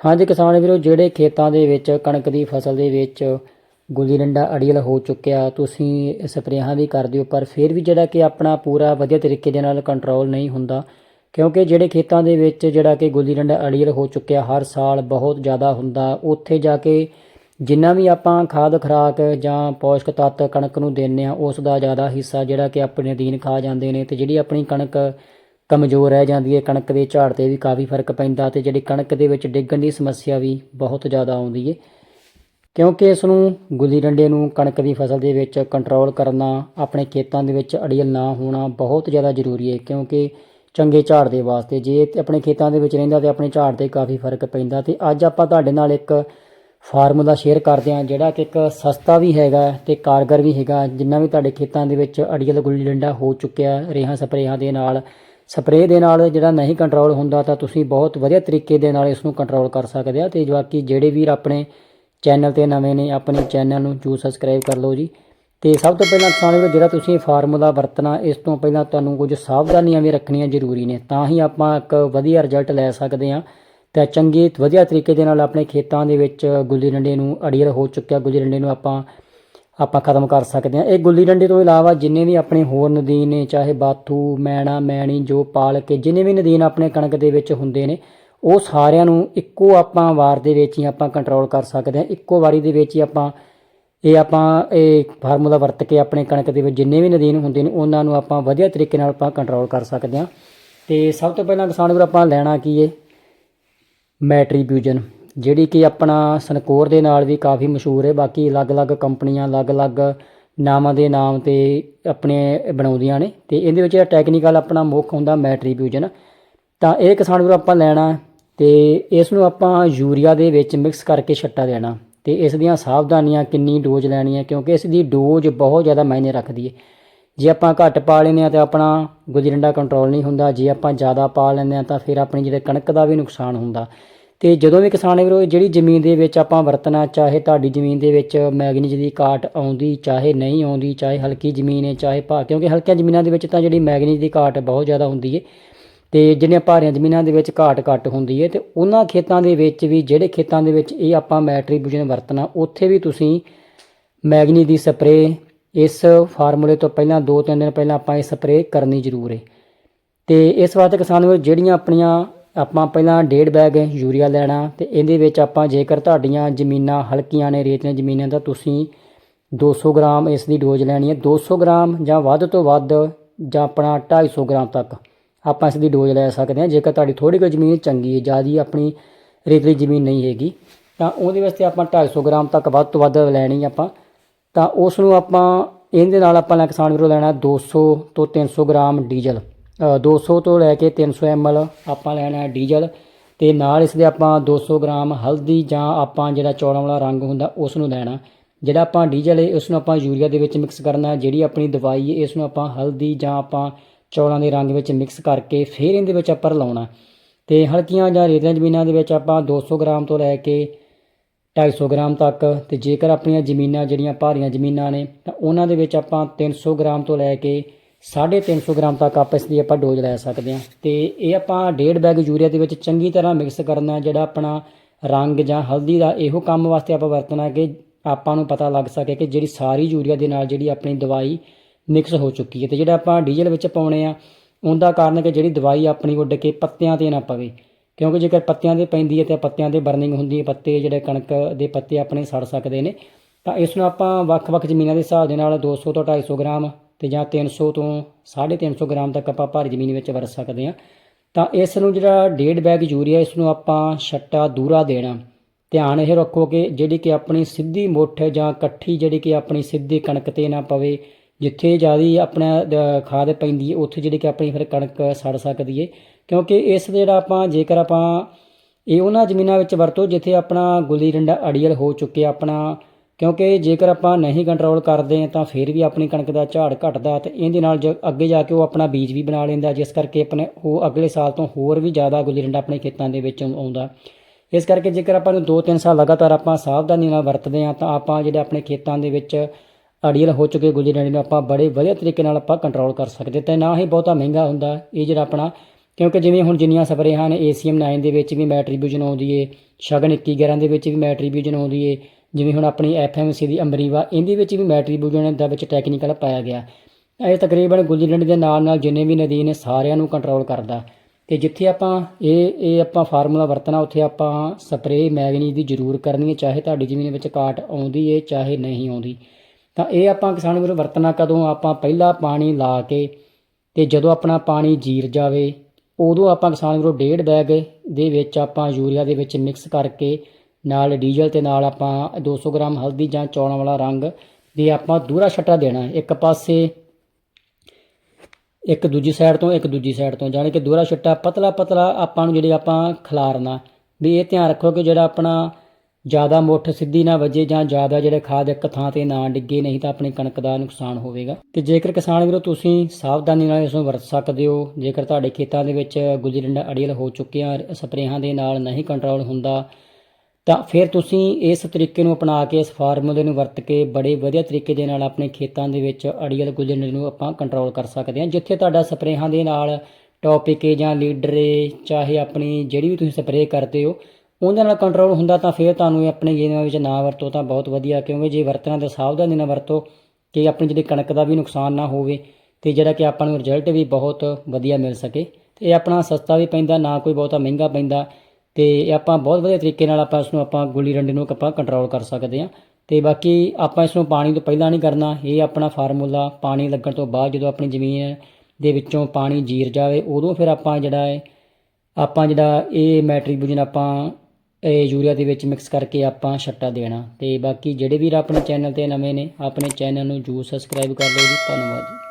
ਹਾਂਜੀ ਕਿਸਾਨ ਵੀਰੋ, ਜਿਹੜੇ ਖੇਤਾਂ ਦੇ ਵਿੱਚ ਕਣਕ ਦੀ ਫਸਲ ਦੇ ਵਿੱਚ ਗੁੱਲੀ ਡੰਡਾ ਅੜੀਅਲ ਹੋ ਚੁੱਕਿਆ, ਤੁਸੀਂ ਸਪਰੇਹਾਂ ਵੀ ਕਰਦੇ ਹੋ ਪਰ ਫਿਰ ਵੀ ਜਿਹੜਾ ਕਿ ਆਪਣਾ ਪੂਰਾ ਵਧੀਆ ਤਰੀਕੇ ਦੇ ਨਾਲ ਕੰਟਰੋਲ ਨਹੀਂ ਹੁੰਦਾ, ਕਿਉਂਕਿ ਜਿਹੜੇ ਖੇਤਾਂ ਦੇ ਵਿੱਚ ਜਿਹੜਾ ਕਿ ਗੁੱਲੀ ਡੰਡਾ ਅੜੀਅਲ ਹੋ ਚੁੱਕਿਆ, ਹਰ ਸਾਲ ਬਹੁਤ ਜ਼ਿਆਦਾ ਹੁੰਦਾ, ਉੱਥੇ ਜਾ ਕੇ ਜਿੰਨਾ ਵੀ ਆਪਾਂ ਖਾਦ, ਖਰਾਕ ਜਾਂ ਪੌਸ਼ਕ ਤੱਤ ਕਣਕ ਨੂੰ ਦਿੰਨੇ ਆ ਉਸ ਦਾ ਜ਼ਿਆਦਾ ਹਿੱਸਾ ਜਿਹੜਾ ਕਿ ਆਪਣੇ ਅਧੀਨ ਖਾ ਜਾਂਦੇ ਨੇ, ਤੇ ਜਿਹੜੀ ਆਪਣੀ ਕਣਕ ਕਮਜ਼ੋਰ ਰਹਿ ਜਾਂਦੀ ਹੈ, ਕਣਕ ਦੇ ਝਾੜ ਤੇ ਵੀ ਕਾਫੀ ਫ਼ਰਕ ਪੈਂਦਾ ਤੇ ਜਿਹੜੀ ਕਣਕ ਦੇ ਵਿੱਚ ਡਿੱਗਣ ਦੀ ਸਮੱਸਿਆ ਵੀ ਬਹੁਤ ਜ਼ਿਆਦਾ ਆਉਂਦੀ ਹੈ ਕਿਉਂਕਿ ਇਸ ਨੂੰ ਗੁੱਲੀ ਡੰਡੇ ਨੂੰ ਕਣਕ ਦੀ ਫਸਲ ਦੇ ਵਿੱਚ ਕੰਟਰੋਲ ਕਰਨਾ, ਆਪਣੇ ਖੇਤਾਂ ਦੇ ਵਿੱਚ ਅੜੀਅਲ ਨਾ ਹੋਣਾ ਬਹੁਤ ਜ਼ਿਆਦਾ ਜ਼ਰੂਰੀ ਹੈ ਕਿਉਂਕਿ ਚੰਗੇ ਝਾੜ ਦੇ ਵਾਸਤੇ ਜੇ ਆਪਣੇ ਖੇਤਾਂ ਦੇ ਵਿੱਚ ਰਹਿੰਦਾ ਤੇ ਆਪਣੇ ਝਾੜ ਤੇ ਕਾਫੀ ਫ਼ਰਕ ਪੈਂਦਾ ਤੇ ਅੱਜ ਆਪਾਂ ਤੁਹਾਡੇ ਨਾਲ ਇੱਕ ਫਾਰਮੂਲਾ ਸ਼ੇਅਰ ਕਰਦੇ ਹਾਂ, ਜਿਹੜਾ ਕਿ ਇੱਕ ਸਸਤਾ ਵੀ ਹੈਗਾ ਤੇ ਕਾਰਗਰ ਵੀ ਹੈਗਾ, ਜਿੰਨਾ ਵੀ ਤੁਹਾਡੇ ਖੇਤਾਂ ਦੇ ਵਿੱਚ ਅੜੀਅਲ ਗੁੱਲੀ ਡੰਡਾ ਹੋ ਚੁੱਕਿਆ, ਰੇਹਾਂ ਸਪਰੇਹਾਂ ਦੇ ਨਾਲ ਸਪਰੇਅ ਦੇ ਨਾਲ ਜਿਹੜਾ ਨਹੀਂ ਕੰਟਰੋਲ ਹੁੰਦਾ ਤਾਂ ਤੁਸੀਂ ਬਹੁਤ ਵਧੀਆ ਤਰੀਕੇ ਦੇ ਨਾਲ ਇਸ ਨੂੰ ਕੰਟਰੋਲ ਕਰ ਸਕਦੇ ਆ। ਤੇ ਬਾਕੀ ਜਿਹੜੇ ਵੀਰ ਆਪਣੇ ਚੈਨਲ ਤੇ ਨਵੇਂ ਨੇ, ਆਪਣੇ ਚੈਨਲ ਨੂੰ ਜੂ ਸਬਸਕ੍ਰਾਈਬ ਕਰ ਲਓ ਜੀ। ਤੇ ਸਭ ਤੋਂ ਪਹਿਲਾਂ ਕਿਸਾਨ ਵੀਰੋ ਜਿਹੜਾ ਤੁਸੀਂ ਫਾਰਮੂਲਾ ਵਰਤਣਾ, ਇਸ ਤੋਂ ਪਹਿਲਾਂ ਤੁਹਾਨੂੰ ਕੁਝ ਸਾਵਧਾਨੀਆਂ ਵੀ ਰੱਖਣੀਆਂ ਜ਼ਰੂਰੀ ਨੇ, ਤਾਂ ਹੀ ਆਪਾਂ ਇੱਕ ਵਧੀਆ ਰਿਜ਼ਲਟ ਲੈ ਸਕਦੇ ਹਾਂ। ਤੇ ਚੰਗੀ, ਵਧੀਆ ਤਰੀਕੇ ਦੇ ਨਾਲ ਆਪਣੇ ਖੇਤਾਂ ਦੇ ਵਿੱਚ ਗੁੱਲੀ ਡੰਡੇ ਨੂੰ ਅੜੀਅਲ ਹੋ ਚੁੱਕਿਆ, ਗੁੱਲੀ ਡੰਡੇ ਨੂੰ ਆਪਾਂ ਆਪਾਂ ਖਤਮ ਕਰ ਸਕਦੇ ਹਾਂ। ਇਹ ਗੁੱਲੀ ਡੰਡੇ ਤੋਂ ਇਲਾਵਾ ਜਿੰਨੇ ਵੀ ਆਪਣੇ ਹੋਰ ਨਦੀਨ ਨੇ, ਚਾਹੇ ਬਾਥੂ, ਮੈਣਾ, ਮੈਣੀ, ਜੋ ਪਾਲ ਕੇ ਜਿੰਨੇ ਵੀ ਨਦੀਨ ਆਪਣੇ ਕਣਕ ਦੇ ਵਿੱਚ ਹੁੰਦੇ ਨੇ, ਉਹ ਸਾਰਿਆਂ ਨੂੰ ਇੱਕੋ ਆਪਾਂ ਵਾਰ ਦੇ ਵਿੱਚ ਹੀ ਆਪਾਂ ਕੰਟਰੋਲ ਕਰ ਸਕਦੇ ਹਾਂ। ਇੱਕੋ ਵਾਰੀ ਦੇ ਵਿੱਚ ਹੀ ਆਪਾਂ ਇਹ ਆਪਾਂ ਇਹ ਫਾਰਮੂਲਾ ਵਰਤ ਕੇ ਆਪਣੇ ਕਣਕ ਦੇ ਵਿੱਚ ਜਿੰਨੇ ਵੀ ਨਦੀਨ ਹੁੰਦੇ ਨੇ, ਉਹਨਾਂ ਨੂੰ ਆਪਾਂ ਵਧੀਆ ਤਰੀਕੇ ਨਾਲ ਆਪਾਂ ਕੰਟਰੋਲ ਕਰ ਸਕਦੇ ਹਾਂ। ਤੇ ਸਭ ਤੋਂ ਪਹਿਲਾਂ ਕਿਸਾਨ ਵੀਰ, ਆਪਾਂ ਲੈਣਾ ਕੀ ਹੈ ਮੈਟਰੀਬਿਊਜਨ ਜਿਹੜੀ ਕਿ ਆਪਣਾ ਸਨਕੋਰ ਦੇ ਨਾਲ ਵੀ ਕਾਫੀ ਮਸ਼ਹੂਰ ਹੈ। ਬਾਕੀ ਅਲੱਗ-ਅਲੱਗ ਕੰਪਨੀਆਂ, ਅਲੱਗ-ਅਲੱਗ ਨਾਮਾਂ ਦੇ ਨਾਮ ਤੇ ਆਪਣੇ ਬਣਾਉਂਦੀਆਂ ਨੇ ਤੇ ਇਹਦੇ ਵਿੱਚ ਟੈਕਨੀਕਲ ਆਪਣਾ ਮੁੱਖ ਹੁੰਦਾ ਮੈਟਰੀਬਿਊਜਨ ਤਾਂ ਇਹ ਕਿਸਾਨ ਵੀਰੋ ਆਪਾਂ ਲੈਣਾ ਤੇ ਇਸ ਨੂੰ ਆਪਾਂ ਯੂਰੀਆ ਦੇ ਵਿੱਚ ਮਿਕਸ ਕਰਕੇ ਛੱਟਾ ਦੇਣਾ ਤੇ ਇਸ ਦੀਆਂ ਸਾਵਧਾਨੀਆਂ ਕਿੰਨੀ ਡੋਜ਼ ਲੈਣੀ ਹੈ ਕਿਉਂਕਿ ਇਸ ਦੀ ਡੋਜ਼ ਬਹੁਤ ਜ਼ਿਆਦਾ ਮਾਇਨੇ ਰੱਖਦੀ ਹੈ। ਜੇ ਆਪਾਂ ਘੱਟ ਪਾ ਲੈਂਦੇ ਆ ਤਾਂ ਆਪਣਾ ਗੁੱਲੀ ਕੰਟਰੋਲ ਨਹੀਂ ਹੁੰਦਾ। ਜੇ ਆਪਾਂ ਜ਼ਿਆਦਾ ਪਾ ਲੈਂਦੇ ਆ ਤਾਂ ਫਿਰ ਆਪਣੀ ਜਿਹੜੇ ਕਣਕ ਦਾ ਵੀ ਨੁਕਸਾਨ ਹੁੰਦਾ। ਤੇ ਜਦੋਂ ਵੀ ਕਿਸਾਨ ਵੀਰੋ, ਜਿਹੜੀ ਜ਼ਮੀਨ ਦੇ ਵਿੱਚ ਆਪਾਂ ਵਰਤਣਾ, ਚਾਹੇ ਤੁਹਾਡੀ ਜ਼ਮੀਨ ਦੇ ਵਿੱਚ ਮੈਗਨੀਜ਼ ਦੀ ਘਾਟ ਆਉਂਦੀ, ਚਾਹੇ ਨਹੀਂ ਆਉਂਦੀ, ਚਾਹੇ ਹਲਕੀ ਜ਼ਮੀਨ ਹੈ, ਚਾਹੇ ਭਾ ਕਿਉਂਕਿ ਹਲਕੀਆਂ ਜ਼ਮੀਨਾਂ ਦੇ ਵਿੱਚ ਤਾਂ ਜਿਹੜੀ ਮੈਗਨੀਜ਼ ਦੀ ਘਾਟ ਬਹੁਤ ਜ਼ਿਆਦਾ ਹੁੰਦੀ ਹੈ ਤੇ ਜਿਹੜੀਆਂ ਭਾਰੀਆਂ ਜ਼ਮੀਨਾਂ ਦੇ ਵਿੱਚ ਘਾਟ ਘੱਟ ਹੁੰਦੀ ਹੈ ਤੇ ਉਹਨਾਂ ਖੇਤਾਂ ਦੇ ਵਿੱਚ ਵੀ, ਜਿਹੜੇ ਖੇਤਾਂ ਦੇ ਵਿੱਚ ਇਹ ਆਪਾਂ ਮੈਟਰੀਬਿਊਜਨ ਵਰਤਣਾ, ਉੱਥੇ ਵੀ ਤੁਸੀਂ ਮੈਗਨੀ ਦੀ ਸਪਰੇਅ ਇਸ ਫਾਰਮੂਲੇ ਤੋਂ ਪਹਿਲਾਂ 2-3 ਦਿਨ ਪਹਿਲਾਂ ਆਪਾਂ ਇਹ ਸਪਰੇਅ ਕਰਨੀ ਜ਼ਰੂਰ ਹੈ। ਤੇ ਇਸ ਵਾਸਤੇ ਕਿਸਾਨ ਵੀਰੋ, ਜਿਹੜੀਆਂ ਆਪਣੀਆਂ ਆਪਾਂ ਪਹਿਲਾਂ ਡੇਢ ਬੈਗ ਯੂਰੀਆ ਲੈਣਾ ਅਤੇ ਇਹਦੇ ਵਿੱਚ ਆਪਾਂ ਜੇਕਰ ਤੁਹਾਡੀਆਂ ਜ਼ਮੀਨਾਂ ਹਲਕੀਆਂ ਨੇ ਰੇਤਲੀਆਂ ਜ਼ਮੀਨਾਂ, ਤਾਂ ਤੁਸੀਂ 200 ਗ੍ਰਾਮ ਇਸ ਦੀ ਡੋਜ਼ ਲੈਣੀ ਹੈ। 200 ਗ੍ਰਾਮ ਜਾਂ ਵੱਧ ਤੋਂ ਵੱਧ ਜਾਂ ਆਪਣਾ 250 ਗ੍ਰਾਮ ਤੱਕ ਆਪਾਂ ਇਸ ਦੀ ਡੋਜ਼ ਲੈ ਸਕਦੇ ਹਾਂ। ਜੇਕਰ ਤੁਹਾਡੀ ਥੋੜੀ ਜਿਹੀ ਜ਼ਮੀਨ ਚੰਗੀ ਹੈ, ਜਿਆਦੀ ਆਪਣੀ ਰੇਤਲੀ ਜ਼ਮੀਨ ਨਹੀਂ ਹੈਗੀ, ਤਾਂ ਉਹਦੇ ਵਾਸਤੇ ਆਪਾਂ 250 ਗ੍ਰਾਮ ਤੱਕ ਵੱਧ ਤੋਂ ਵੱਧ ਲੈਣੀ ਆਪਾਂ। ਤਾਂ ਉਸ ਨੂੰ ਆਪਾਂ, ਇਹਦੇ ਨਾਲ ਆਪਾਂ ਲੈ ਕਿਸਾਨ ਵੀਰੋ ਲੈਣਾ 200 ਤੋਂ 300 ਗ੍ਰਾਮ ਡੀਜ਼ਲ। 200 ਤੋਂ ਲੈ ਕੇ 300 ml ਆਪਾਂ ਲੈਣਾ ਹੈ ਡੀਜ਼ਲ ਤੇ ਨਾਲ ਇਸ ਦੇ ਆਪਾਂ 200 ਗ੍ਰਾਮ ਹਲਦੀ ਜਾਂ ਆਪਾਂ ਜਿਹੜਾ ਚੌਲਾਂ ਵਾਲਾ ਰੰਗ ਹੁੰਦਾ ਉਸ ਨੂੰ ਲੈਣਾ। ਜਿਹੜਾ ਆਪਾਂ ਡੀਜ਼ਲ ਹੈ ਉਸ ਨੂੰ ਆਪਾਂ ਯੂਰੀਆ ਦੇ ਵਿੱਚ ਮਿਕਸ ਕਰਨਾ ਜਿਹੜੀ ਆਪਣੀ ਦਵਾਈ ਹੈ ਇਸ ਨੂੰ ਆਪਾਂ ਹਲਦੀ ਜਾਂ ਆਪਾਂ ਚੌਲਾਂ ਦੇ ਰੰਗ ਵਿੱਚ ਮਿਕਸ ਕਰਕੇ ਫਿਰ ਇਹਦੇ ਵਿੱਚ ਆਪਾਂ ਰਲਾਉਣਾ ਤੇ ਹਲਕੀਆਂ ਜਾਂ ਰੇਤਲੀਆਂ ਜ਼ਮੀਨਾਂ ਦੇ ਵਿੱਚ ਆਪਾਂ 200 ਗ੍ਰਾਮ ਤੋਂ ਲੈ ਕੇ 250 ਗ੍ਰਾਮ ਤੱਕ ਤੇ ਜੇਕਰ ਆਪਣੀਆਂ ਜ਼ਮੀਨਾਂ ਜਿਹੜੀਆਂ ਭਾਰੀਆਂ ਜ਼ਮੀਨਾਂ ਨੇ ਤਾਂ ਉਹਨਾਂ ਦੇ ਵਿੱਚ ਆਪਾਂ 300 ਗ੍ਰਾਮ ਤੋਂ ਲੈ ਕੇ 350 ਗ੍ਰਾਮ ਤੱਕ ਆਪਾਂ ਇਸ ਦੀ ਆਪਾਂ ਡੋਜ਼ ਲੈ ਸਕਦੇ ਹਾਂ। ਤੇ ਇਹ ਆਪਾਂ ਡੇਢ ਬੈਗ ਯੂਰੀਆ ਦੇ ਵਿੱਚ ਚੰਗੀ ਤਰ੍ਹਾਂ ਮਿਕਸ ਕਰਨਾ ਜਿਹੜਾ ਆਪਣਾ ਰੰਗ ਜਾਂ ਹਲਦੀ ਦਾ ਇਹੋ ਕੰਮ ਵਾਸਤੇ ਆਪਾਂ ਵਰਤਣਾ ਕਿ ਆਪਾਂ ਨੂੰ ਪਤਾ ਲੱਗ ਸਕੇ ਕਿ ਜਿਹੜੀ ਸਾਰੀ ਯੂਰੀਆ ਦੇ ਨਾਲ ਜਿਹੜੀ ਆਪਣੀ ਦਵਾਈ ਮਿਕਸ ਹੋ ਚੁੱਕੀ ਹੈ। ਤੇ ਜਿਹੜਾ ਆਪਾਂ ਡੀਜ਼ਲ ਵਿੱਚ ਪਾਉਣੇ ਆ, ਉਹਦਾ ਕਾਰਨ ਕਿ ਜਿਹੜੀ ਦਵਾਈ ਆਪਣੀ ਉੱਡ ਕੇ ਪੱਤਿਆਂ ਤੇ ਨਾ ਪਵੇ। ਕਿਉਂਕਿ ਜੇਕਰ ਪੱਤਿਆਂ ਤੇ ਪੈਂਦੀ ਹੈ ਤੇ ਪੱਤਿਆਂ ਤੇ ਬਰਨਿੰਗ ਹੁੰਦੀ ਹੈ, ਪੱਤੇ ਜਿਹੜੇ ਕਣਕ ਦੇ ਪੱਤੇ ਆਪਣੇ ਸੜ ਸਕਦੇ ਨੇ, ਤਾਂ ਇਸ ਨੂੰ ਆਪਾਂ ਵੱਖ-ਵੱਖ ਜ਼ਮੀਨਾਂ ਦੇ ਹਿਸਾਬ ਦੇ ਨਾਲ 200 ਤੋਂ 250 ਗ੍ਰਾਮ ਤੇ ਜਾਂ 300 ਤੋਂ 350 ਗ੍ਰਾਮ ਤੱਕ ਆਪਾਂ ਭਾਰੀ ਜ਼ਮੀਨ ਵਿੱਚ ਵਰਤ ਸਕਦੇ ਹਾਂ। ਤਾਂ ਇਸ ਨੂੰ ਜਿਹੜਾ ਡੇਢ ਬੈਗ ਯੂਰੀਆ, ਇਸ ਨੂੰ ਆਪਾਂ ਛੱਟਾ ਦੂਰਾ ਦੇਣਾ। ਧਿਆਨ ਇਹ ਰੱਖੋ ਕਿ ਜਿਹੜੀ ਕਿ ਆਪਣੀ ਸਿੱਧੀ ਮੁੱਠ ਜਾਂ ਇਕੱਠੀ ਜਿਹੜੀ ਕਿ ਆਪਣੀ ਸਿੱਧੀ ਕਣਕ ਤੇ ਨਾ ਪਵੇ, ਜਿੱਥੇ ਜ਼ਿਆਦਾ ਆਪਣਾ ਦ- ਖਾਦ ਪੈਂਦੀ ਹੈ, ਉੱਥੇ ਜਿਹੜੀ ਕਿ ਆਪਣੀ ਫਿਰ ਕਣਕ ਸੜ ਸਕਦੀ ਹੈ। ਕਿਉਂਕਿ ਇਸ ਜਿਹੜਾ ਆਪਾਂ ਜੇਕਰ ਆਪਾਂ ਇਹ ਉਹਨਾਂ ਜ਼ਮੀਨਾਂ ਵਿੱਚ ਵਰਤੋ ਜਿੱਥੇ ਆਪਣਾ ਗੁੱਲੀ ਡੰਡਾ ਅੜੀਅਲ ਹੋ ਚੁੱਕਿਆ, ਆਪਣਾ ਕਿਉਂਕਿ ਜੇਕਰ ਆਪਾਂ ਨਹੀਂ ਕੰਟਰੋਲ ਕਰਦੇ ਤਾਂ ਫਿਰ ਵੀ ਆਪਣੀ ਕਣਕ ਦਾ ਝਾੜ ਘਟਦਾ ਤੇ ਇਹਦੇ ਨਾਲ ਜੋ ਅੱਗੇ ਜਾ ਕੇ ਉਹ ਆਪਣਾ ਬੀਜ ਵੀ ਬਣਾ ਲੈਂਦਾ, ਜਿਸ ਕਰਕੇ ਆਪਣੇ ਉਹ ਅਗਲੇ ਸਾਲ ਤੋਂ ਹੋਰ ਵੀ ਜ਼ਿਆਦਾ ਗੁੱਲੀ ਡੰਡਾ ਆਪਣੇ ਖੇਤਾਂ ਦੇ ਵਿੱਚ ਆਉਂਦਾ। ਇਸ ਕਰਕੇ ਜੇਕਰ ਆਪਾਂ ਨੂੰ 2-3 ਸਾਲ ਲਗਾਤਾਰ ਆਪਾਂ ਸਾਵਧਾਨੀ ਨਾਲ ਵਰਤਦੇ ਹਾਂ ਤਾਂ ਆਪਾਂ ਜਿਹੜੇ ਆਪਣੇ ਖੇਤਾਂ ਦੇ ਵਿੱਚ ਅੜੀਅਲ ਹੋ ਚੁੱਕੇ ਗੁੱਲੀ ਡੰਡੇ ਨੂੰ, ਆਪਾਂ ਬੜੇ ਵਧੀਆ ਤਰੀਕੇ ਨਾਲ ਆਪਾਂ ਕੰਟਰੋਲ ਕਰ ਸਕਦੇ ਤੇ ਨਾ ਹੀ ਬਹੁਤਾ ਮਹਿੰਗਾ ਹੁੰਦਾ ਇਹ ਜਿਹੜਾ ਆਪਣਾ, ਕਿਉਂਕਿ ਜਿਵੇਂ ਹੁਣ ਜਿੰਨੀਆਂ ਸਪਰੇਆਂ ਨੇ ਏਸੀਐਮ 9 ਦੇ ਵਿੱਚ ਵੀ ਮੈਟ੍ਰੀਬਿਊਜਨ ਆਉਂਦੀ ਏ, ਸ਼ਗਨ 21 11 ਦੇ ਵਿੱਚ ਵੀ ਮੈਟ੍ਰੀਬਿਊਜਨ ਆਉਂਦੀ ਏ ਜਿਵੇਂ ਹੁਣ ਆਪਣੀ ਐਫਐਮਸੀ ਦੀ ਅੰਬਰੀਵਾ, ਇਹਦੇ ਵਿੱਚ ਵੀ ਮੈਟ੍ਰੀਬਿਊਜਨ ਦਾ ਵਿੱਚ ਟੈਕਨੀਕਲ ਪਾਇਆ ਗਿਆ। ਇਹ ਤਕਰੀਬਨ ਗੁੱਲੀ ਡੰਡੇ ਦੇ ਨਾਲ ਨਾਲ ਜਿੰਨੇ ਵੀ ਨਦੀ ਨੇ ਸਾਰਿਆਂ ਨੂੰ ਕੰਟਰੋਲ ਕਰਦਾ। ਤੇ ਜਿੱਥੇ ਆਪਾਂ ਇਹ ਇਹ ਆਪਾਂ ਫਾਰਮੂਲਾ ਵਰਤਣਾ, ਉੱਥੇ ਆਪਾਂ ਸਪਰੇਅ ਮੈਗਨੀਜ਼ ਦੀ ਜ਼ਰੂਰ ਕਰਨੀ ਹੈ, ਚਾਹੇ ਤੁਹਾਡੀ ਜ਼ਮੀਨ ਵਿੱਚ ਕਾਟ ਆਉਂਦੀ ਏ, ਚਾਹੇ ਨਹੀਂ ਆਉਂਦੀ। ਤਾਂ ਇਹ ਆਪਾਂ ਕਿਸਾਨ ਵੀਰੋ ਵਰਤਣਾ ਕਦੋਂ? ਆਪਾਂ ਪਹਿਲਾ ਪਾਣੀ ਲਾ ਕੇ ਤੇ ਜਦੋਂ ਆਪਣਾ ਪਾਣੀ ਜੀਰ ਜਾਵੇ, ਉਦੋਂ ਆਪਾਂ ਕਿਸਾਨ ਵੀਰੋ ਡੇਢ ਬੈਗ ਦੇ ਵਿੱਚ ਆਪਾਂ ਯੂਰੀਆ ਦੇ ਵਿੱਚ ਮਿਕਸ ਕਰਕੇ ਨਾਲ ਡੀਜ਼ਲ ਤੇ ਨਾਲ ਆਪਾਂ 200 ਗ੍ਰਾਮ ਹਲਦੀ ਜਾਂ ਚੌਲਾਂ ਵਾਲਾ ਰੰਗ ਦੇ ਆਪਾਂ ਦੂਰਾ ਛੱਟਾ ਦੇਣਾ ਇੱਕ ਪਾਸੇ ਇੱਕ ਦੂਜੀ ਸਾਈਡ ਤੋਂ ਇੱਕ ਦੂਜੀ ਸਾਈਡ ਤੋਂ, ਜਾਣੀ ਕਿ ਦੂਰਾ ਛੱਟਾ ਪਤਲਾ ਪਤਲਾ ਆਪਾਂ ਨੂੰ ਜਿਹੜੇ ਆਪਾਂ ਖਿਲਾਰਨਾ। ਵੀ ਇਹ ਧਿਆਨ ਰੱਖੋ ਕਿ ਜਿਹੜਾ ਆਪਣਾ ਜ਼ਿਆਦਾ ਮੁੱਠ ਸਿੱਧੀ ਨਾ ਵੱਜੇ ਜਾਂ ਜ਼ਿਆਦਾ ਜਿਹੜੇ ਖਾਦ ਇੱਕ ਥਾਂ ਤੇ ਨਾ ਡਿੱਗੇ, ਨਹੀਂ ਤਾਂ ਆਪਣੀ ਕਣਕ ਦਾ ਨੁਕਸਾਨ ਹੋਵੇਗਾ। ਤੇ ਜੇਕਰ ਕਿਸਾਨ ਵੀਰੋ ਤੁਸੀਂ ਸਾਵਧਾਨੀ ਨਾਲ ਇਸ ਨੂੰ ਵਰਤ ਸਕਦੇ ਹੋ, ਜੇਕਰ ਤੁਹਾਡੇ ਖੇਤਾਂ ਦੇ ਵਿੱਚ ਗੁੱਲੀ ਡੰਡਾ ਅੜੀਅਲ ਹੋ ਚੁੱਕਿਆ, ਸਪਰੇਹਾਂ ਦੇ ਨਾਲ ਨਹੀਂ ਕੰਟਰੋਲ ਹੁੰਦਾ ਤਾਂ ਫਿਰ ਤੁਸੀਂ ਇਸ ਤਰੀਕੇ ਨੂੰ ਅਪਣਾ ਕੇ, ਇਸ ਫਾਰਮੂਲੇ ਨੂੰ ਵਰਤ ਕੇ, ਬੜੇ ਵਧੀਆ ਤਰੀਕੇ ਦੇ ਨਾਲ ਆਪਣੇ ਖੇਤਾਂ ਦੇ ਵਿੱਚ ਅੜੀਅਲ ਗੁੱਲੀ ਨੂੰ ਆਪਾਂ ਕੰਟਰੋਲ ਕਰ ਸਕਦੇ ਹਾਂ। ਜਿੱਥੇ ਤੁਹਾਡਾ ਸਪਰੇਹਾਂ ਦੇ ਨਾਲ ਟੌਪਿਕ ਏ ਜਾਂ ਲੀਡਰ ਏ, ਚਾਹੇ ਆਪਣੀ ਜਿਹੜੀ ਵੀ ਤੁਸੀਂ ਸਪਰੇਅ ਕਰਦੇ ਹੋ, ਉਹਦੇ ਨਾਲ ਕੰਟਰੋਲ ਹੁੰਦਾ ਤਾਂ ਫਿਰ ਤੁਹਾਨੂੰ ਇਹ ਆਪਣੇ ਜੀਵਨ ਵਿੱਚ ਨਾ ਵਰਤੋ ਤਾਂ ਬਹੁਤ ਵਧੀਆ, ਕਿਉਂਕਿ ਜੇ ਵਰਤਣਾ ਤਾਂ ਸਾਵਧਾਨੀ ਨਾਲ ਵਰਤੋ, ਕਿ ਆਪਣੀ ਜਿਹੜੀ ਕਣਕ ਦਾ ਵੀ ਨੁਕਸਾਨ ਨਾ ਹੋਵੇ ਤੇ ਜਿਹੜਾ ਕਿ ਆਪਾਂ ਨੂੰ ਰਿਜ਼ਲਟ ਵੀ ਬਹੁਤ ਵਧੀਆ ਮਿਲ ਸਕੇ। ਤੇ ਇਹ ਆਪਣਾ ਸਸਤਾ ਵੀ ਪੈਂਦਾ, ਨਾ ਕੋਈ ਬਹੁਤਾ ਮਹਿੰਗਾ ਪੈਂਦਾ। ਤੇ ਆਪਾਂ ਬਹੁਤ ਵਧੀਆ ਤਰੀਕੇ ਨਾਲ ਆਪਾਂ ਇਸ ਨੂੰ ਆਪਾਂ ਗੁੱਲੀ ਡੰਡੇ ਨੂੰ ਆਪਾਂ ਕੰਟਰੋਲ ਕਰ ਸਕਦੇ ਹਾਂ। ਤੇ ਬਾਕੀ ਆਪਾਂ ਇਸ ਨੂੰ ਪਾਣੀ ਤੋਂ ਪਹਿਲਾਂ ਨਹੀਂ ਕਰਨਾ, ਇਹ ਆਪਣਾ ਫਾਰਮੂਲਾ ਪਾਣੀ ਲੱਗਣ ਤੋਂ ਬਾਅਦ ਜਦੋਂ ਆਪਣੀ ਜ਼ਮੀਨ ਦੇ ਵਿੱਚੋਂ ਪਾਣੀ ਜੀਰ ਜਾਵੇ, ਉਦੋਂ ਫਿਰ ਆਪਾਂ ਜਿਹੜਾ ਹੈ ਆਪਾਂ ਜਿਹੜਾ ਇਹ ਮੈਟ੍ਰਿਬਿਊਜਨ ਆਪਾਂ ਇਹ ਯੂਰੀਆ ਦੇ ਵਿੱਚ ਮਿਕਸ ਕਰਕੇ ਆਪਾਂ ਛੱਟਾ ਦੇਣਾ। ਤੇ ਬਾਕੀ ਜਿਹੜੇ ਵੀਰ ਆਪਣੇ ਚੈਨਲ ਤੇ ਨਵੇਂ ਨੇ, ਆਪਣੇ ਚੈਨਲ ਨੂੰ ਜਰੂਰ ਸਬਸਕ੍ਰਾਈਬ ਕਰ ਲਓ ਜੀ। ਧੰਨਵਾਦ